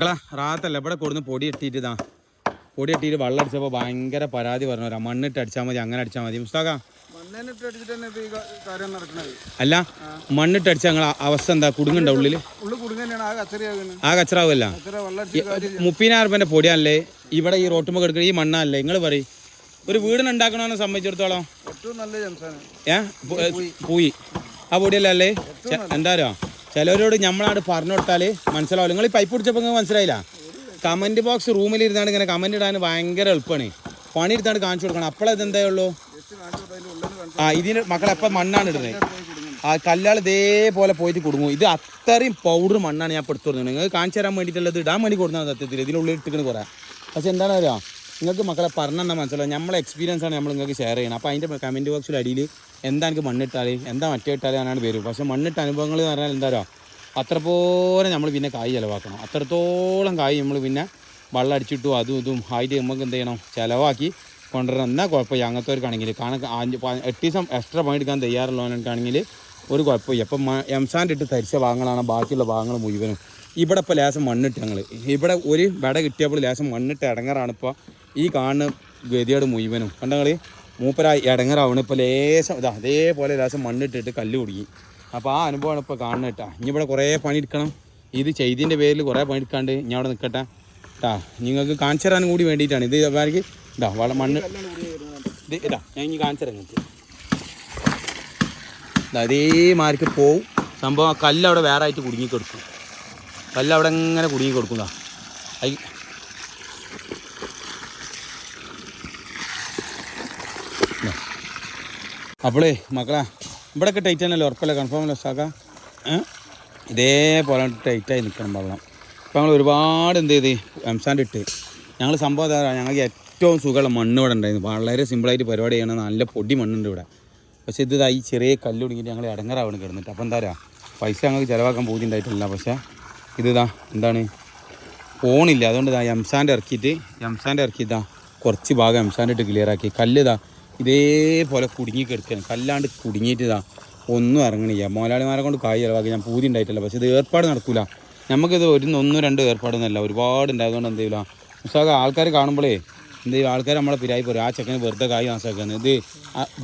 മക്കളെ റാത്തല്ല ഇവിടെ കൊടുന്ന് പൊടി ഇട്ടിട്ട് ഇതാ. പൊടി ഇട്ടിട്ട് വെള്ളം അടിച്ചപ്പോൾ ഭയങ്കര പരാതി പറഞ്ഞവരാ മണ്ണിട്ട് അടിച്ചാൽ മതി അങ്ങനെ അടിച്ചാൽ മതി. മുസ്താഖ അല്ല മണ്ണിട്ട് അടിച്ചാൽ ഞങ്ങൾ അവസ്ഥ എന്താ? കുടുങ്ങണ്ട ഉള്ളിൽ? ആ കച്ചറാവല്ല അടിച്ച് മുപ്പതിനായിരം റുപ്യന്റെ പൊടിയാണല്ലേ? ഇവിടെ ഈ റോട്ടുമ്പോ കിടക്കുന്ന ഈ മണ്ണല്ലേ നിങ്ങൾ പറയും. ഒരു വീടിനുണ്ടാക്കണമെന്ന് സംബന്ധിച്ചിടത്തോളം? ഏ? പൂയി. ആ പൊടിയല്ലേ എന്താ ചിലവരോട് നമ്മളാണ് പറഞ്ഞു കൊടുത്താൽ മനസ്സിലാവില്ല. നിങ്ങൾ ഈ പൈപ്പ് പിടിച്ചപ്പോൾ നിങ്ങൾക്ക് മനസ്സിലായില്ല? കമന്റ് ബോക്സ് റൂമിൽ ഇരുന്നാണ്ട് ഇങ്ങനെ കമന്റ് ഇടാൻ ഭയങ്കര എളുപ്പമാണ് പണി എടുത്താണ് കാണിച്ചു കൊടുക്കണം. അപ്പോൾ എന്താ ഉള്ളൂ? ആ ഇതിന് മക്കളെ എപ്പം മണ്ണാണ് ഇടുന്നത്? ആ കല്ലാൾ ഇതേപോലെ പോയിട്ട് കൊടുക്കും ഇത് അത്രയും പൗഡർ മണ്ണാണ് ഞാൻ പെടുത്തു കൊടുക്കുന്നത്. നിങ്ങൾക്ക് കാണിച്ചു തരാൻ വേണ്ടിയിട്ടുള്ളത് ഇടാൻ വേണ്ടി കൊടുക്കുന്നത് സത്യത്തിൽ. ഇതിനുള്ളിൽ ഇട്ടിക്കണ് കുറേ. പക്ഷെ എന്താണ് അറിയാം നിങ്ങൾക്ക് മക്കളെ പറഞ്ഞെന്നാൽ മനസ്സിലാവും നമ്മളെ എക്സ്പീരിയൻസ് ആണ് നമ്മൾ നിങ്ങൾക്ക് ഷെയർ ചെയ്യണം. അപ്പോൾ അതിന്റെ കമന്റ് ബോക്സിൽ അടിയിൽ എന്താ എനിക്ക് മണ്ണിട്ടാൽ എന്താ മറ്റേ ഇട്ടാൽ വരും പക്ഷേ മണ്ണിട്ട അനുഭവങ്ങൾ എന്ന് പറഞ്ഞാൽ എന്താ പറയുക അത്ര പോലെ നമ്മൾ പിന്നെ കായ് ചിലവാക്കണം. അത്രത്തോളം കായ് നമ്മൾ പിന്നെ വെള്ളം അടിച്ചിട്ടു അതും ഇതും ആയിട്ട് നമുക്ക് എന്ത് ചെയ്യണം? ചിലവാക്കി കൊണ്ടുവരണം. എന്നാൽ കുഴപ്പമില്ല. അങ്ങനത്തെവർക്കാണെങ്കിൽ കാണാൻ അഞ്ച് എക്സ്ട്രാ എട്ട് ദിവസം എക്സ്ട്രാ പണിയെടുക്കാൻ തയ്യാറുള്ളവനൊക്കെയാണെങ്കിൽ ഒരു കുഴപ്പമില്ല. ഇപ്പം എംസാന്റെ ഇട്ട് തരിച്ച ഭാഗങ്ങളാണ് ബാക്കിയുള്ള ഭാഗങ്ങൾ മുഴുവനും. ഇവിടെ ഇപ്പോൾ ലേശം മണ്ണിട്ട് ഞങ്ങൾ ഇവിടെ ഒരു വിട കിട്ടിയപ്പോൾ ലേശം മണ്ണിട്ട് ഇടങ്ങറാണ് ഇപ്പോൾ ഈ കാണുന്ന ഗതിയോട് മുഴുവനും. കണ്ടങ്ങൾ മൂപ്പര ഇടങ്ങറാവണം. ഇപ്പോൾ ലേശം ഇതാ അതേപോലെ ലേശം മണ്ണിട്ടിട്ട് കല്ല് കുടുങ്ങി. അപ്പോൾ ആ അനുഭവമാണ് ഇപ്പോൾ കാണുന്നത് കേട്ടോ. ഇനി ഇവിടെ കുറേ പണി പണിയെടുക്കണം. ഇത് ചെയ്തിന്റെ പേരിൽ കുറേ പണി പണിയെടുക്കാണ്ട് ഞാൻ അവിടെ നിൽക്കട്ടെ. കേട്ടാ നിങ്ങൾക്ക് കാണിച്ചു തരാനും കൂടി വേണ്ടിയിട്ടാണ്. ഇത് അവർക്ക് ഇതാ വള മണ്ണ്. ഇത് ഞാൻ ഇനി കാണിച്ചു തരാം ഇതാ മാർക്ക് പോവും. സംഭവം ആ കല്ല് അവിടെ വേറെ ആയിട്ട് കുടുങ്ങി കൊടുക്കും. കല്ല് അവിടെ കുടുങ്ങി കൊടുക്കുന്നതാ ഐ അപ്പോളേ ഇവിടെ ഇവിടെയൊക്കെ ടൈറ്റ് ആണല്ലോ ഉറപ്പല്ലേ? കൺഫേം അല്ലേ സാക്ക ഇതേപോലെ ടൈറ്റായി നിൽക്കണം വെള്ളം. ഇപ്പം ഞങ്ങൾ ഒരുപാട് എന്ത് ചെയ്ത്? എംസാന്റെ ഇട്ട്. ഞങ്ങൾ സംഭവം ഞങ്ങൾക്ക് ഏറ്റവും സുഖമുള്ള മണ്ണ് ഇവിടെ ഉണ്ടായിരുന്നു. വളരെ സിമ്പിളായിട്ട് പരിപാടി ചെയ്യണം. നല്ല പൊടി മണ്ണുണ്ട് ഇവിടെ. പക്ഷേ ഇത് ഈ ചെറിയ കല്ലുണങ്ങി ഞങ്ങൾ ഇടങ്ങറാവണം കിടന്നിട്ട്. അപ്പോൾ എന്താ പൈസ ഞങ്ങൾക്ക് ചിലവാക്കാൻ പോകുന്നുണ്ടായിട്ടില്ല പക്ഷേ ഇതിതാ എന്താണ്? പോണില്ല അതുകൊണ്ട് ഇതാ എംസാന്റെ ഇറക്കിയിട്ട് എംസാന്റെ ഇറക്കിയിട്ടാ കുറച്ച് ഭാഗം എംസാന്റെ ഇട്ട് ക്ലിയർ ആക്കി. കല്ല് ഇതാ ഇതേപോലെ കുടുങ്ങി കിടക്കുകയാണ് കല്ലാണ്ട് കുടുങ്ങിയിട്ട് ഇതാ ഒന്നും ഇറങ്ങണില്ല. മോലാളിമാരെ കൊണ്ട് കായ് ചിലവാക്കി. ഞാൻ പൂതി ഉണ്ടായിട്ടില്ല പക്ഷേ ഇത് ഏർപ്പാട് നടക്കൂല. നമുക്കിത് ഒരു ഒന്നും രണ്ടും ഏർപ്പാടൊന്നുമല്ല ഒരുപാട് ഉണ്ടായതുകൊണ്ട് എന്ത് ചെയ്യില്ല ആൾക്കാർ കാണുമ്പോഴേ എന്ത് ആൾക്കാർ നമ്മളെ പിരായി പോരും. ആ ചെക്കന് വെറുതെ കായ് നാശാക്കുന്നത് ഇത്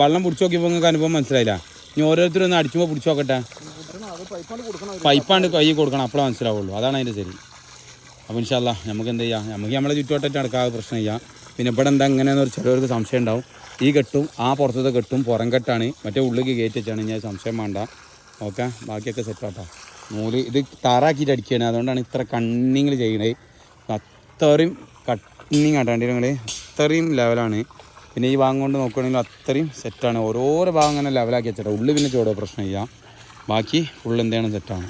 വെള്ളം പിടിച്ചു നോക്കിയപ്പോൾ നിങ്ങൾക്ക് അനുഭവം മനസ്സിലായില്ല? ഇനി ഓരോരുത്തരും ഒന്ന് അടിച്ചുമ്പോൾ പിടിച്ചു നോക്കട്ടെ? പൈപ്പാണ്ട് കൈ കൊടുക്കണം. അപ്പോഴേ മനസ്സിലാവുള്ളൂ. അതാണ് അതിന്റെ ശരി. അപ്പോൾ ഇൻഷാല്ല നമുക്ക് എന്ത് ചെയ്യാം? നമുക്ക് നമ്മളെ ചുറ്റുവട്ടായിട്ട് നടക്കാതെ പ്രശ്നം ചെയ്യാം പിന്നെ ഇവിടെ എന്താ എങ്ങനെയാണെന്ന് ഒരു ചിലവർക്ക് സംശയം ഉണ്ടാവും. ഈ കെട്ടും ആ പുറത്തത്തെ കെട്ടും പുറം കെട്ടാണ്. മറ്റേ ഉള്ളിലേക്ക് കയറ്റി വെച്ചാണ്. ഞാൻ സംശയം വേണ്ട. ഓക്കെ? ബാക്കിയൊക്കെ സെറ്റാട്ടോ നൂൽ ഇത് താറാക്കിയിട്ട് അടിക്കുകയാണ് അതുകൊണ്ടാണ് ഇത്ര കണ്ണിങ്ങൾ ചെയ്യണത്. അത്രയും കണ്ണിങ് ആട്ടാണ്ട് നിങ്ങൾ അത്രയും ലെവലാണ് പിന്നെ ഈ ഭാഗം കൊണ്ട് നോക്കുകയാണെങ്കിൽ അത്രയും സെറ്റാണ് ഓരോരോ ഭാഗം അങ്ങനെ ലെവലാക്കി വെച്ചിട്ട്. ഉള്ളിൽ പിന്നെ ചോടോ പ്രശ്നമില്ല ബാക്കി ഫുൾ എന്താണ് സെറ്റാണ്